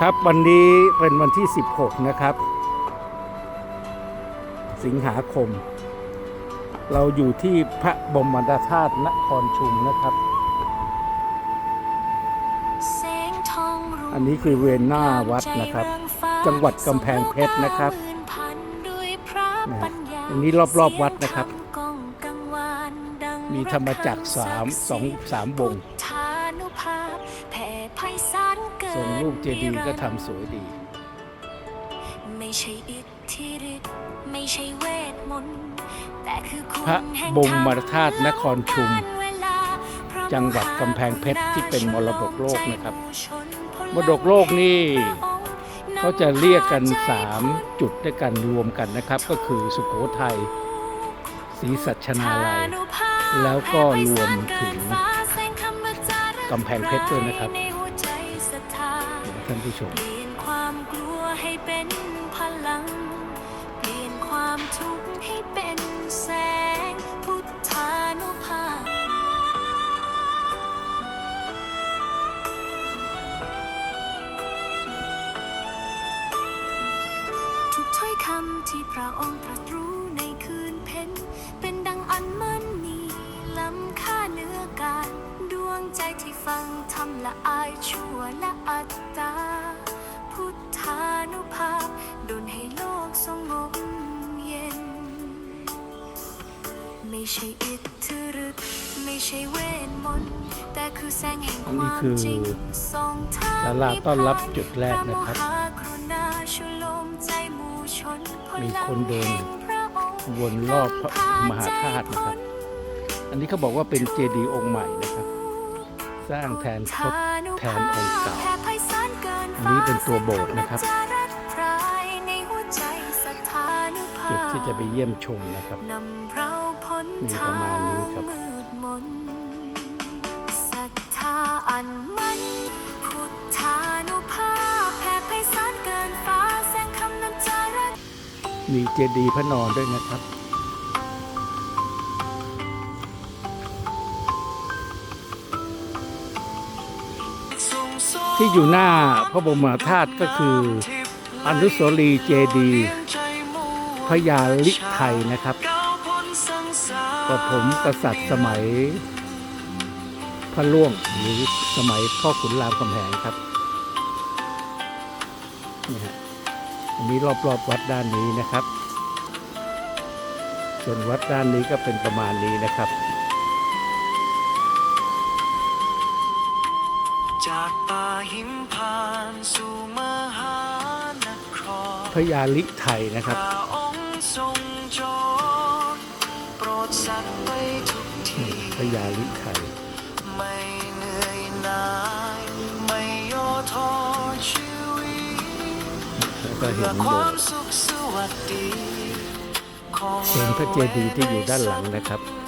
ครับวันนี้เป็นวันที่ 16 นะครับ สิงหาคม เราอยู่ที่พระบรมธาตุนครชุมนะครับ อันนี้คือเวรหน้าวัดนะครับ จังหวัดกำแพงเพชรนะครับนะอันนี้รอบๆวัดนะครับ มีธรรมจักรสามสองสามวง ส่วนรูปเจดีย์ก็ทำสวยดี ไม่ใช่อิทธิฤทธิ์ไม่ใช่เวทมนต์แต่คือคุณพระแห่งบรมธาตุนครชุมเวลาเพราะจังหวัดกำแพงเพชรที่เป็นมรดกโลกนะครับใจมรดกโลกนี่พระองค์เขาจะเรียกกัน 3 จุดด้วยกันรวมกันนะครับ ก็คือสุโขทัยศรีสัชนาลัย แล้วก็รวมถึง กำแพงเพชรด้วยนะครับท่านผู้ชมเปลี่ยนความกลัวให้เป็นพลัง เปลี่ยนความทุกข์ให้เป็นแสงพุทธานุภาพทุกถ้อยคำที่พระองค์ตรัสรู้ใน ใจที่ฟังทำละอายชั่วและอัตตา พุทธานุภาพดลให้โลกสงบเย็น ไม่ใช่อิทธิฤทธิ์ไม่ใช่เวทมนต์แต่คือแสงแห่งอันคนี้วามคือจริงส่องทางศาลาต้อนรับจุดแรกนะครับพมหากรุณาชุโลมใจหมู่ชนพลังมีคนเดินแห่งพระองค์วนรอบพระมหาธาตุนะครับ อันนี้เขาบอกว่าเป็นเจดีย์องค์ใหม่นะครับ สร้างแทนทดแทนองค์เก่าอันนี้เป็นตัวโบสถ์นะครับ จุดที่จะไปเยี่ยมชมนะครับนำเราพ้นมีประมาณนี้ครับทางมืดมนศรัทธาอันมันพุทธานุภาพแผ่ไพศาลเกินฟ้าแสงคำนำจารักมีเจดีย์พระนอนด้วยนะครับ ที่อยู่หน้าพระบรมธาตุก็คืออนุสาวรีย์เจดีย์พระยาลิไทยนะครับปฐมกษัตริย์สมัย พระล่วงหรือสมัยพ่อขุนรามคำแหงครับนี่ฮะอันนี้รอบๆวัดด้านนี้นะครับ ส่วนวัดด้านนี้ก็เป็นประมาณนี้นะครับจาก หิมพานต์สู่มหานครพระยาลิไทยนะครับพระองค์ทรงจอดโปรดสัตว์ไปทุกนี่ที่พระยาลิไทยไม่เหนื่อยหน่ายไม่ย่อท้อชีวิตแล้วก็เห็เพื่อนโบควาสมถ์สุขสวัสดีของเห็นพระเจดีย์ที่อยู่ด้านหลังนะครับเ